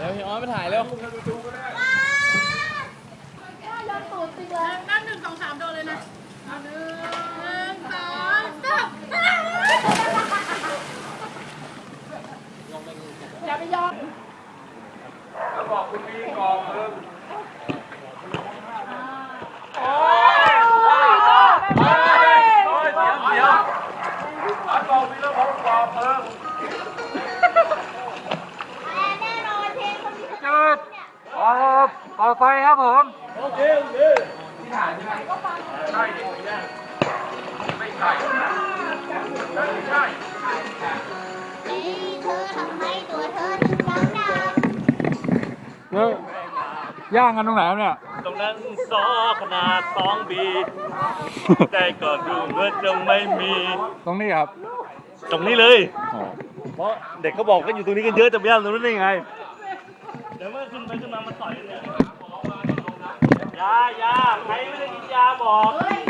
เร็วพี่ออสไปถ่ายเร็วนั่งหนึ่งสองสามโดนเลยนะเอาหนึ่งสองสามอย่าไปยอมแล้วบอกคุณพี่กองเพิ่ม ไม่ใช่ไม่ใช่เธอทำให้ตัวเธอถึงร้องดังเฮ้ยย่างกันตรงไหนครับเนี่ย ตรงนั้นซอขนาดสองบีแต่ก็ดูเหมือนจะไม่มี ตรงนี้ครับตรงนี้เลยเพราะเด็กเขาบอกก็อยู่ตรงนี้กันเยอะจะไปย่างตรงนั้นได้ยังไง เดี๋ยวเมื่อขึ้นไปขึ้นมามาต่อยกันเนี่ยยายาใครไม่ได้กินยาบอกให้ไวให้ไว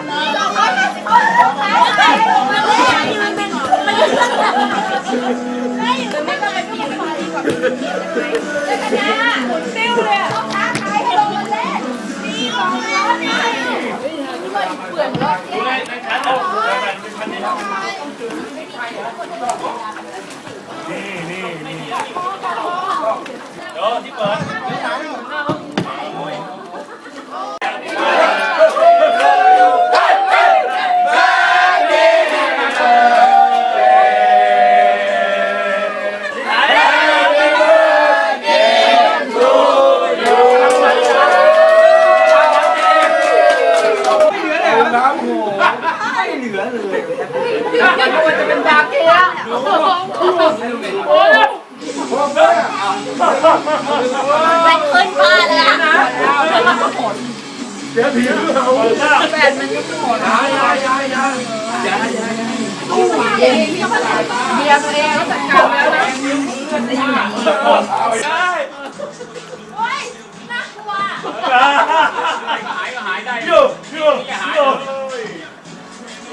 นี่นี่เดี๋ยวที่เปิด เป็นขึ้นพาเลยอะโอ๊ยน่ากลัวหายก็หายได้อยู่อยู่อยู่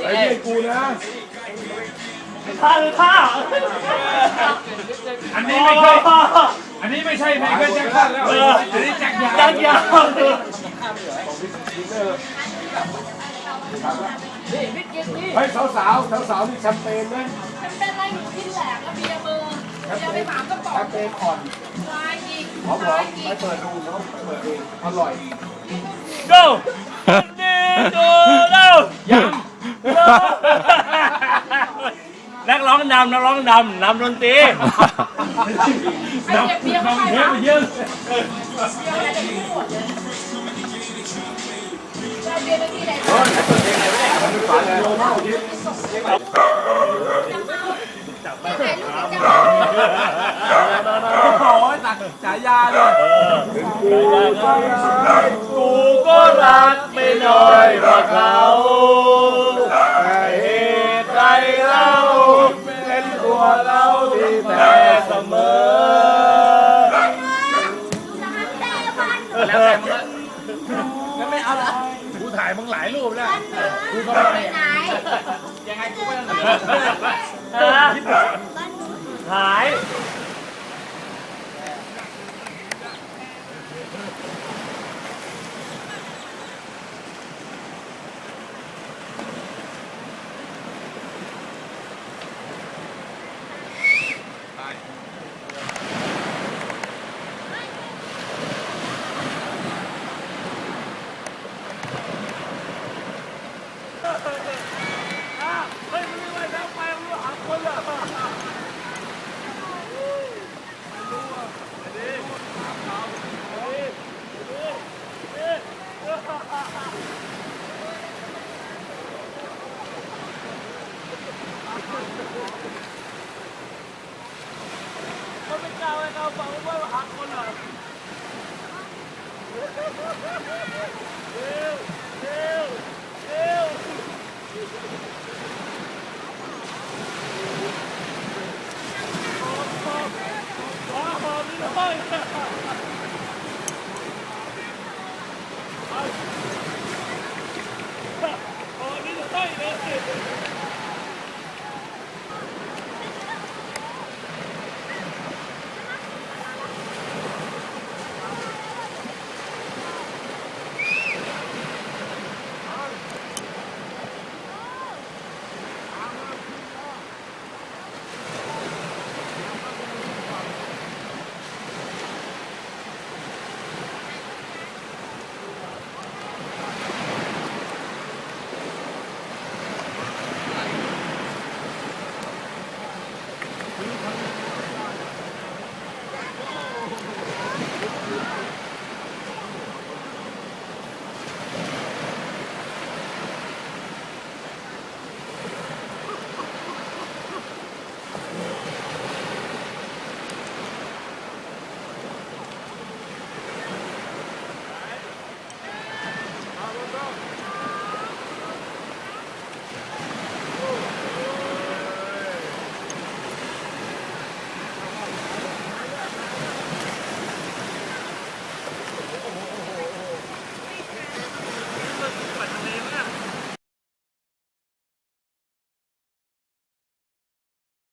ไอ้เด็กกูนะท่าหรือท่าอันนี้ไม่ใช่ อันนี้ไม่ใช่ไมเคิลแจ็คสันแล้วอันนี้แจ็คยาวจังยาวเฮ้ยสาวสาวสาวสาวๆมีแชมเปญไหมมันเป็นอะไรหนูกินแหลกแล้วเบียร์มือเบียร์ไปสามกระป๋อแชงมเปญอ่อนลายอีกหอมหอลามยอีไปกเปิดดูน้องเปิดดูอร่อย go นี่ดูแล้วยังนักร้องนำนักร้องนำนำดนตรี นำนำเยอะไปเยอะเบียร์ไปที่ไหนโอ้ยตักฉายาเลยกูก็รักไม่น้อยกว่าเขาายมึงหลายรูปแล้วกูก็ไม่ไหนยังไงกูก็ต้องหาย Deus, Deus, Deus!